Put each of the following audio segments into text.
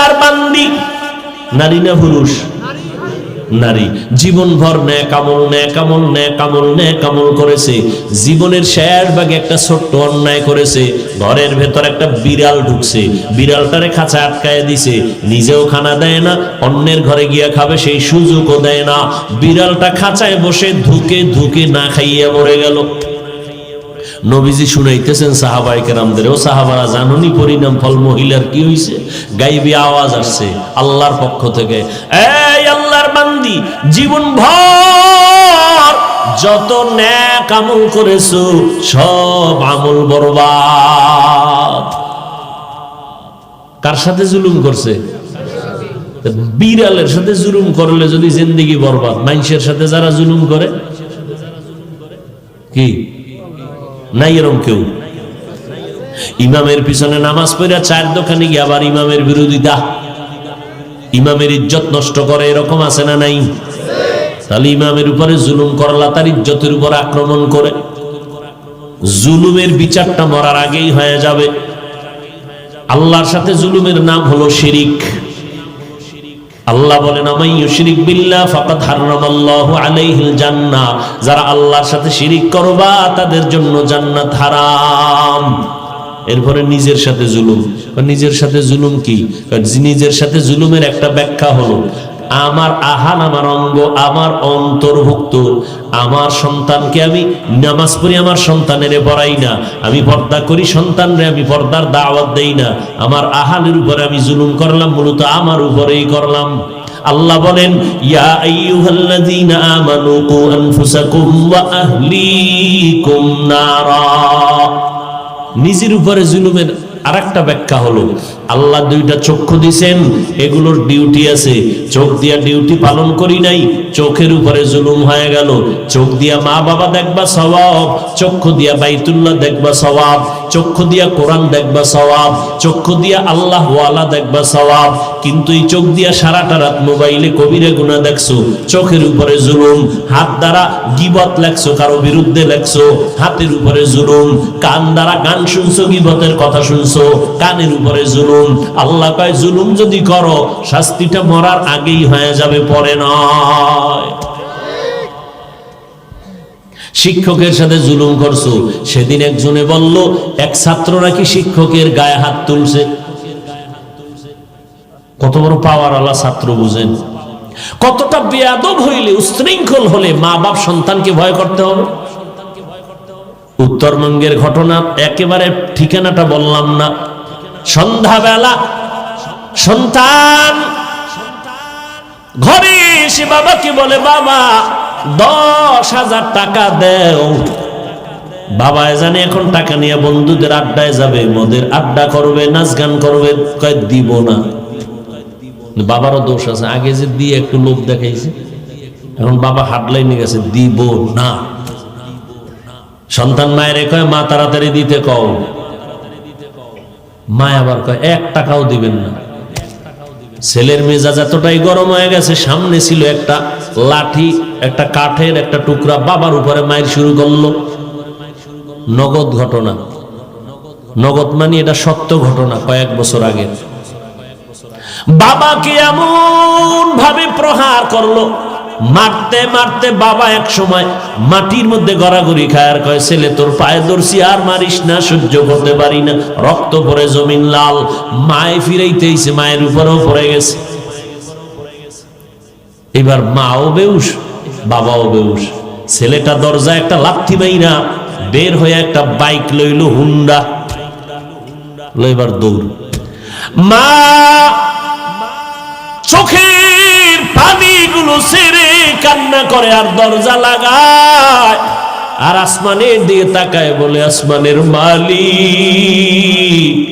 আল্লাহর বান্দি। নারী না পুরুষ? নারী। জীবনভর ন্যায় কামল ন্যায় কামল ন্যায় কামল ন্যায় কামল করেছে। জীবনের শেষ ভাগে একটা ছোট্ট অন্যায় করেছে। ঘরের ভেতর একটা বিড়াল ঢুকছে। বিড়ালটারে খাঁচা আটকায় দিছে। নিজেও খানা দেয় না, অন্যের ঘরে গিয়া খাবে সেই সুযোগও দেয় না। বিড়ালটা খাঁচায় বসে ধুকে ধুকে না খাইয়া মরে গেল। নবীজি শুনাইতেছেন সাহাবাই কেরামদের ও সাহাবারা, জানুনি পরিণাম ফল মহিলার কি হইছে? গাইবি আওয়াজ আসছে আল্লাহর পক্ষ থেকে। এই আল্লাহর বান্দি, জীবন ভর, যত ন্যাক আমল করেছ, সব আমল বরবাদ। কার সাথে জুলুম করছে? বিড়ালের সাথে জুলুম করলে যদি জিন্দিগি বরবাদ মানুষের সাথে যারা জুলুম করে? কি? নাই এরম কেউ। ইমামের পিছনে নামাজ পড়া চার দোকানে গিয়ে আবার ইমামের বিরোধিতা ইমামের ইজ্জত নষ্ট করে, এরকম আছে না নাই? তাহলে ইমামের উপরে জুলুম করলা, তার ইজ্জতের উপর আক্রমণ করে। জুলুমের বিচারটা মরার আগেই হয়ে যাবে। আল্লাহর সাথে জুলুমের নাম হলো শিরিক। আল্লাহ বলেন আমাই ইউশরিক বিল্লাহ ফাকাদ হারামাল্লাহু আলাইহিল জান্নাহ। যারা আল্লাহর সাথে শিরিক করবা, তাদের জন্য জান্নাত হারাম। এরপরে নিজের সাথে জুলুম। নিজের সাথে জুলুম কি? নিজের সাথে জুলুমের একটা ব্যাখ্যা হলো আমার আহান আমার অঙ্গ, আমার অন্তর্ভুক্ত, আমার সন্তানকে আমি নামাজ পড়ি, আমার সন্তানের পড়াই না। আমি পর্দা করি, সন্তানরে আমি পর্দার দাওয়াত দেই না। আমার আহানের উপরে আমি জুলুম করলাম, মূলত আমার উপরেই করলাম। আল্লাহ বলেন, ইয়া আইয়ুহাল্লাযীনা আমানু কু আনফুসাকুম ওয়া আহলিকুম নারা। নিজের উপরে জুলুমের আরেকটা ব্যাখ্যা হলো, আল্লাহ দুইটা চক্ষু দিছেন, এগুলোর ডিউটি আছে। চোখ দিয়া ডিউটি পালন করি নাই, চোখের উপরে জুলুম হয়ে গেল। চোখ দিয়া মা বাবা দেখবা স্বভাব চক্ষু দিয়া বাইতুল্লাহ দেখবা সওয়াব। চক্ষু দিয়া কোরআন দেখবা সওয়াব, চক্ষু দিয়া আল্লাহ ওয়ালা দেখবা সওয়াব। কিন্তু এই চোখ দিয়া সারাটা রাত মোবাইলে কবিরে গুণা দেখছ, চোখের উপরে জুলুম, হাত দ্বারা গিবত লেখছো, কারও বিরুদ্ধে লেখছো, হাতের উপরে জুলুম, কান দ্বারা গান শুনছো, গিবতের কথা শুনছো, কানের উপরে জুলুম। আল্লাহ কয়, জুলুম যদি করো, শাস্তিটা মরার আগেই হয়ে যাবে, পরে নয়। শিক্ষকের সাথে জুলুম করছ। সেদিন একজনে বলল, এক ছাত্র নাকি শিক্ষকের গায়ে হাত তুলছে? কত বড় পাওয়ার আল্লাহ ছাত্র বুঝেন। কতটা বেয়াদব হইলে, উশৃঙ্খল হলে মা বাপ সন্তানকে ভয় করতে হবে। উত্তরবঙ্গের ঘটনা একেবারে ঠিকানাটা বললাম না। সন্ধ্যাবেলা সন্তান, ঘরে এসে বাবাকে বলে, বাবা দশ হাজার টাকা দেও। বাবা জানে এখন টাকা নিয়ে বন্ধুদের আড্ডায় যাবে, মদের আড্ডা করবে নাচ গান করবে দিব না। বাবারও দোষ আছে। আগে যে দিয়ে একটু লোভ দেখাইছে, এখন বাবা হাটলাইনে গেছে, দিব না। সন্তান মায়ের কয়, মা, তাড়াতাড়ি দিতে কও। মা আবার কয়, এক টাকাও দিবেন না। ছেলের মেজাজ এতটাই গরম হয়ে গেছে, সামনে ছিল একটা লাঠি, একটা কাঠের, একটা টুকরা বাবার উপরে মায়ের শুরু করল। নগদ ঘটনা। নগদ মানে এটা সত্য ঘটনা, কয়েক বছর আগে। বাবাকে এমন ভাবে প্রহার করল, মারতে মারতে বাবা এক সময় মাটির মধ্যে গড়াগড়ি খায় আর কয়, ছেলে, তোর পায়ে ধরছি, আর মারিস না, সহ্য করতে পারি না। রক্ত পরে জমিন লাল, মায়ে ফিরাইতেইছে মায়ের উপরেও পড়ে গেছে। এবার মাও বেউস, বাবাও বেউস। ছেলেটা দরজা একটা লাথি মাইরা বের হয়ে একটা বাইক লইল হুন্ডা। লইবার দৌড়। মা, চোখের পানিগুলো সেরে কান্না করে আর দরজা লাগায়। আর আসমানের দিকে তাকায় বলে, আসমানের মালিক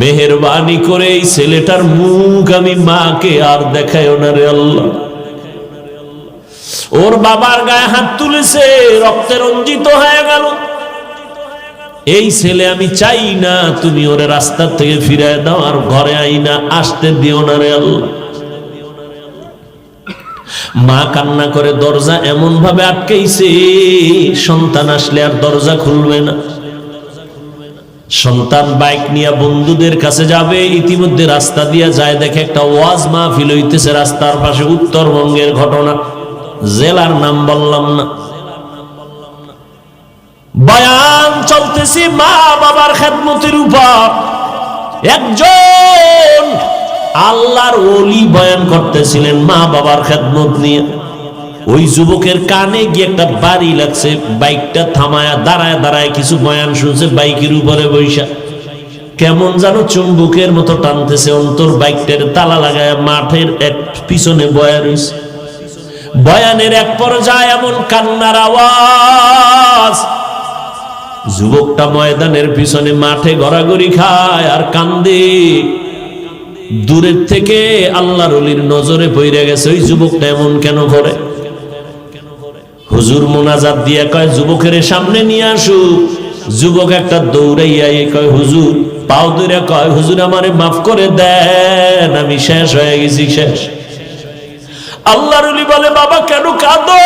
মেহরবানি করে এই ছেলেটার মুখ আমি মাকে আর দেখায় না রে আল্লাহ। ওর বাবার গায়ে হাত তুলেছে, রক্তে রঞ্জিত হয়ে গেল। এই ছেলে আমি চাই না, তুমি ওরে রাস্তা থেকে ফিরে দাও আর ঘরে আই না আসতে দিও না রে আল্লাহ। মা কান্না করে দরজা এমন ভাবে আটকেইছে, সন্তান আসলে আর দরজা খুলবে না। সন্তান বাইক নিয়ে বন্ধুদের কাছে যাবে, ইতিমধ্যে রাস্তা দিয়ে যায় দেখে একটা ওয়াজ মাহফিল হইতেছে রাস্তার পাশে উত্তরবঙ্গের ঘটনা। জেলার নাম বললাম না। বয়ান চলতেছে মা বাবার খেদমতের উপর। একজন আল্লাহর ওলি বয়ান করতেছিলেন মা বাবার খেদমত নিয়ে। ওই যুবকের কানে গিয়ে একটা বাড়ি লাগছে, বাইকটা থামায়া দাঁড়ায় দাঁড়ায় কিছু বয়ান শুনছে, বাইকের উপরে বৈশা। কেমন যেন চুম্বুকের মতো টানতেছে, অন্তর বাইকটার তালা লাগায় মাঠের এক পিছনে বয়া রয়েছে বয়ানের এক পর্যায়ে এমন কান্নার আওয়াজ। যুবকটা ময়দানের পিছনে মাঠে গড়াগড়ি খায় আর কান্দে। দূরের থেকে আল্লাহর নজরে পইরে গেছে, ওই যুবকটা এমন কেন করে? হুজুর মোনাজাত দিয়ে কয়, যুবকের সামনে নিয়ে আসু। যুবক একটা দৌড়াইয়া কয়, হুজুর, পাও ধরে কয়, হুজুর আমারে মাফ করে দেন, আমি শেষ হয়ে গেছি, শেষ। আল্লাহর বলে, বাবা, কেন কাঁদো?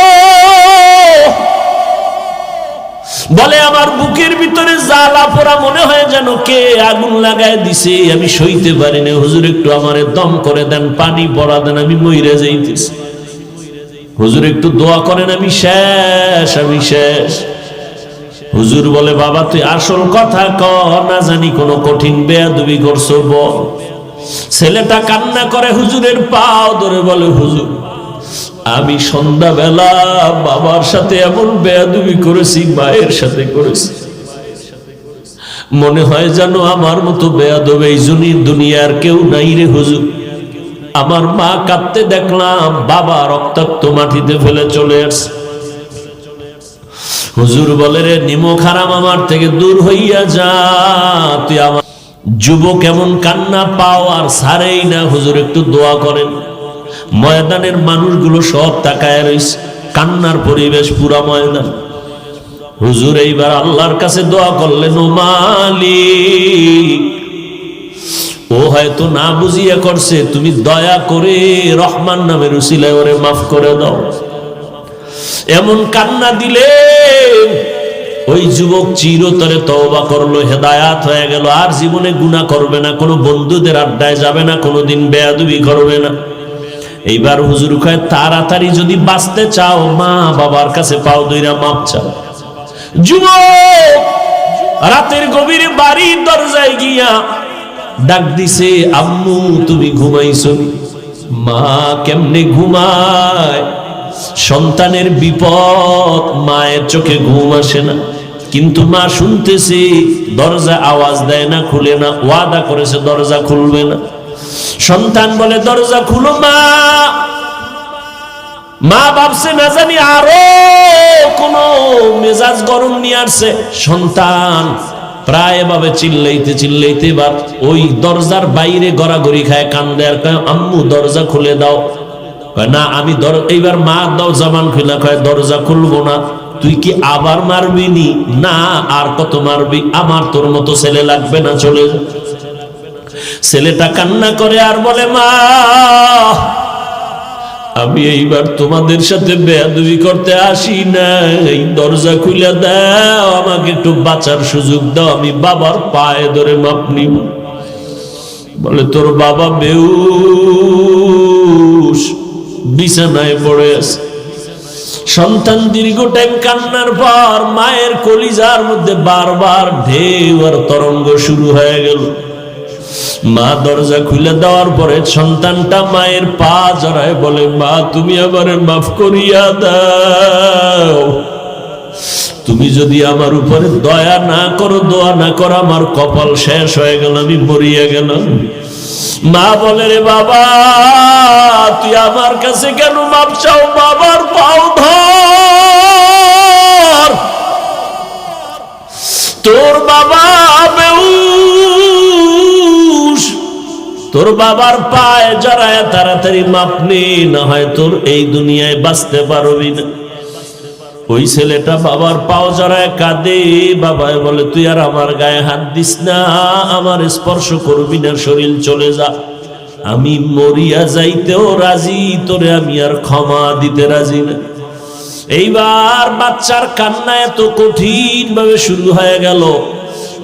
বলে, আমার বুকের ভিতরে জ্বালা পোড়া মনে হয় যেন কে আগুন লাগায় দিছে, আমি সইতে পারি না। হুজুর, একটু আমারে দম করে দেন, পানি পড়া দেন, আমি মইরে যাইতেছি। হুজুর একটু দোয়া করেন, আমি শেষ আমি শেষ। হুজুর বলে, বাবা, তুই আসল কথা ক না জানি কোনো কঠিন বেয়াদুবি করছ, বল। ছেলেটা কান্না করে হুজুরের পাও ধরে বলে, হুজুর, আমি সন্ধ্যাবেলা বাবার সাথে এমন বেয়াদুবি করেছি, মায়ের সাথে করেছি। মনে হয় যেন আমার মতো বেয়াদব এই জন্য দুনিয়ার কেউ নাই রে, হুজুর। আমার মা কাঁদতে দেখলাম, বাবা রক্তাক্ত মাটিতে ফেলে চলে আসছে। হুজুর বলে, রে নিমক হারাম আমার থেকে দূর হইয়া যা, তুই আমার যুবক এমন কান্না পাও আর সারেই না, হুজুর একটু দোয়া করেন। ময়দানের মানুষগুলো সব তাকায় রয়েছে কান্নার পরিবেশ পুরা ময়দান। হুজুর এইবার আল্লাহর কাছে দোয়া করলেন, ও মালিক ও হয়তো না বুঝিয়া করছে, তুমি দয়া করে রহমান নামের উসিলায় ওরে মাফ করে দাও। এমন কান্না দিলে ওই যুবক চিরতরে তওবা করল, হেদায়াত হয়ে গেল, আর জীবনে গুণা করবে না, কোনো বন্ধুদের আড্ডায় যাবে না, কোনোদিন বেয়াদুবি করবে না। এইবার হুজুর কয়, তাড়াতাড়ি যদি বাঁচতে চাও, মা বাবার কাছে পাও দইরা মাপ চাও। যুবক, রাতের গভীরে বাড়ির দরজায় গিয়া ডাক দিছে, আম্মু, তুমি ঘুমাইছো মা কেমনে ঘুমায়? সন্তানের বিপদ, মায়ের চোখে ঘুম আসে না। কিন্তু মা শুনতেছে, দরজা আওয়াজ দেয় না, খুলে না, ওয়াদা করেছে, দরজা খুলবে না। সন্তান বলে, দরজা খুলো মা। মা ভাবছে, না জানি আরও কোন মেজাজ গরম নিয়ে আসছে। সন্তান প্রায় এভাবে চিল্লাইতে চিল্লাইতে বা ওই দরজার বাইরে গড়াগড়ি খায়, কান্দে আর কয়, আম্মু, দরজা খুলে দাও। না, আমি এইবার মা দাও জামান খুলে কয়, দরজা খুলবো না। তুই কি আবার মারবি নি? না, আর কত মারবি? আমার তোর মতো ছেলে লাগবে না, চলে ছেলেটা কান্না করে আর বলে, মা আমি এইবার তোমাদের সাথে বেয়াদবি করতে আসি না এই দরজা খুলে দাও, আমাকে একটু বাঁচার সুযোগ দাও। আমি বাবার পায়ে ধরে মাপ নিব। বলে, তোর বাবা বেউস, বিছানায় পড়ে আছে। সন্তান দীর্ঘ টাইম কান্নার পর মায়ের কলিজার মধ্যে বারবার ঢেউ আর তরঙ্গ শুরু হয়ে গেল। মা দরজা খুলে দেওয়ার পরে সন্তানটা মায়ের পা জড়ায় বলে, মা, তুমি আমারে মাফ করিয়া দাও। তুমি যদি আমার উপরে দয়া না করো, দোয়া না করো, আমার কপাল শেষ হয়ে গেল, আমি মরিয়া গেলাম। মা বলে, রে বাবা, তুই আমার কাছে কেন মাপ চাও? বাবার পাও ধর। তোর বাবা তোর বাবার পায়ে জড়ায় তাড়াতাড়ি মাপ নে, না হয় তোর এই দুনিয়ায় বাঁচতে পারবি না। ওই ছেলেটা বাবার পাও জড়ায় কাঁদে, বাবায় বলে, তুই আর আমার গায়ে হাত দিস না, আমার স্পর্শ করবি না, শরীর চলে যা। আমি মরিয়া যাইতেও রাজি, তোরে আমি আর ক্ষমা দিতে রাজি না। এইবার বাচ্চার কান্না এত কঠিন ভাবে শুরু হয়ে গেল।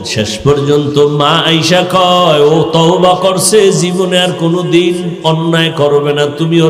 শেষ পর্যন্ত মা আইসা কয়, ও তওবা করছে, জীবনে আর কোনো দিন অন্যায় করবে না। তুমিও